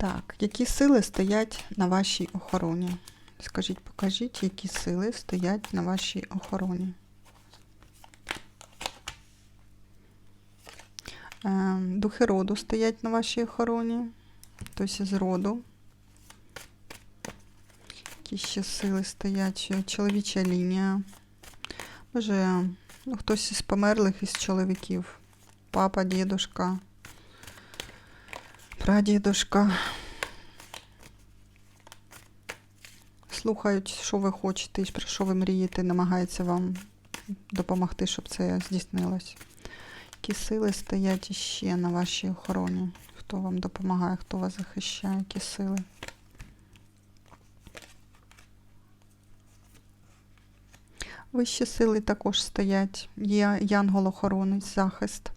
Так, які сили стоять на вашій охороні? Скажіть, покажіть, які сили стоять на вашій охороні. Е, Духи роду стоять на вашій охороні, тобто з роду. Які ще сили стоять? Чоловіча лінія. Може, ну, хтось із померлих із чоловіків. Папа, дідушка, прадідушка. Слухають, що ви хочете, про що ви мрієте, намагаються вам допомогти, щоб це здійснилось. Які сили стоять іще на вашій охороні? Хто вам допомагає, хто вас захищає, які сили? Вищі сили також стоять. Є янгол-охоронець, захист.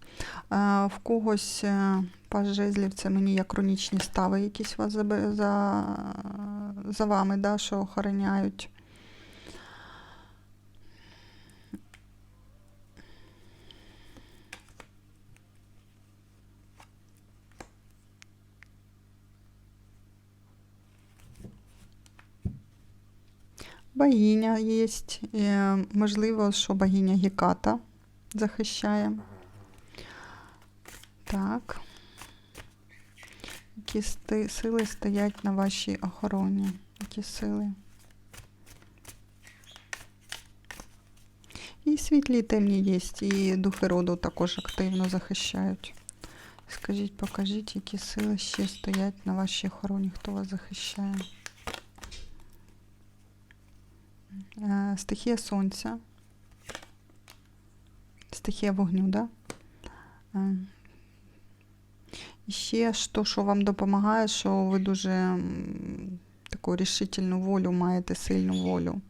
Е, В когось е, жезлів це мені як хронічні стави, якісь вас за, за, за вами, да, що охороняють. Богиня є. Е, Можливо, що богиня Геката захищає. Так. Які сили стоять на вашій охороні? Які сили? І світлі і темні є, і духи роду також активно захищають. Скажіть, покажіть, які сили ще стоять на вашій охороні, хто вас захищає? Е, Стихія сонця. Стихія вогню, да? Е, І ще що, що вам допомагає, що ви дуже таку рішительну волю маєте, сильну волю.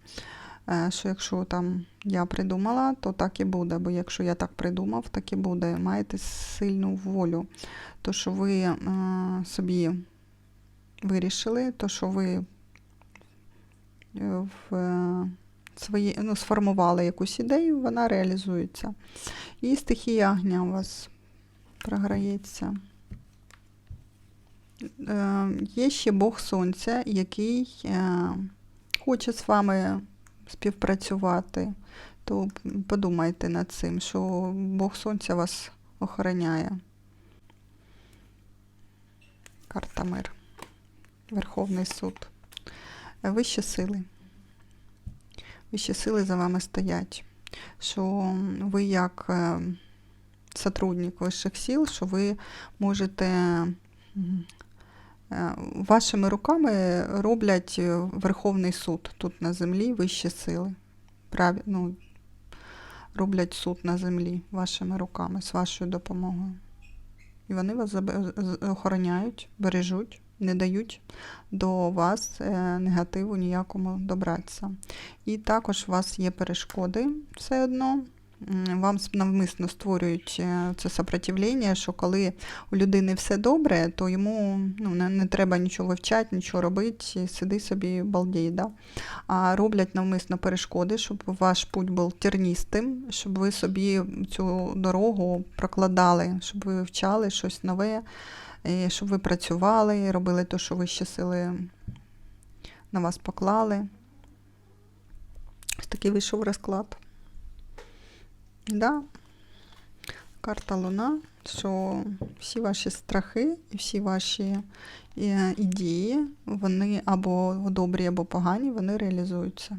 Е, Що якщо там я придумала, то так і буде. Бо якщо я так придумав, так і буде. Маєте сильну волю. То, що ви е, собі вирішили, то, що ви в свої, ну, сформували якусь ідею, вона реалізується. І стихія огня у вас програється. Е, Є ще Бог Сонця, який е, хоче з вами співпрацювати. То подумайте над цим, що Бог Сонця вас охороняє. Карта мир. Верховний суд. Вищі сили. Вищі сили за вами стоять. Що ви як е, сотрудник вищих сил, що ви можете е, вашими руками роблять е, Верховний суд тут на землі, вищі сили. Прав... Ну, роблять суд на землі вашими руками, з вашою допомогою. І вони вас охороняють, бережуть, не дають до вас е, негативу ніякому добратися. І також у вас є перешкоди все одно. Вам навмисно створюють е, це сопротивлення, що коли у людини все добре, то йому ну, не, не треба нічого вивчати, нічого робити, сиди собі балдій. Да? А роблять навмисно перешкоди, щоб ваш путь був терністим, щоб ви собі цю дорогу прокладали, щоб ви вивчали щось нове, і щоб ви працювали, робили те, що вищі сили на вас поклали. Ось такий вийшов розклад. Да. Карта Луна, що всі ваші страхи і всі ваші е, ідеї, вони або добрі, або погані, вони реалізуються.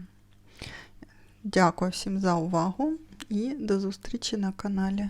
Дякую всім за увагу і до зустрічі на каналі.